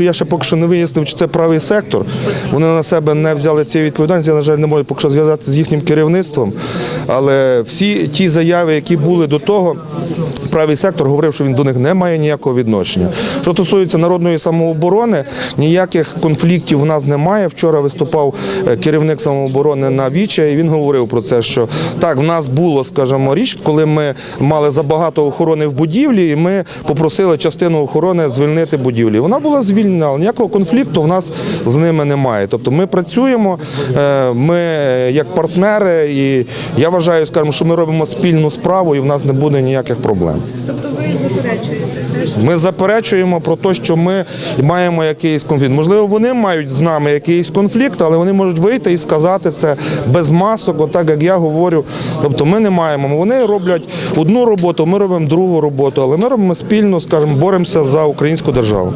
Що я ще поки що не вияснив, чи це правий сектор. Вони на себе не взяли цієї відповідальності. Я, на жаль, не можу поки що зв'язатися з їхнім керівництвом. Але всі ті заяви, які були до того, правий сектор говорив, що він до них не має ніякого відношення. Що стосується народної самооборони, ніяких конфліктів в нас немає. Вчора виступав е, керівник самооборони на Віча, і він говорив про це, що так, в нас було, скажімо, річ, коли ми мали забагато охорони в будівлі, і ми попросили частину охорони звільнити будівлі. Вона була звільнена, але ніякого конфлікту в нас з ними немає. Тобто ми працюємо, е, ми е, як партнери, і я вважаю, скажімо, що ми робимо спільну справу, і в нас не буде ніяких проблем. Тобто Ми заперечуємо про те, що ми маємо якийсь конфлікт. Можливо, вони мають з нами якийсь конфлікт, але вони можуть вийти і сказати це без масок, отак як я говорю. Тобто ми не маємо. Вони роблять одну роботу, ми робимо другу роботу, але ми робимо спільно, скажімо, боремося за українську державу.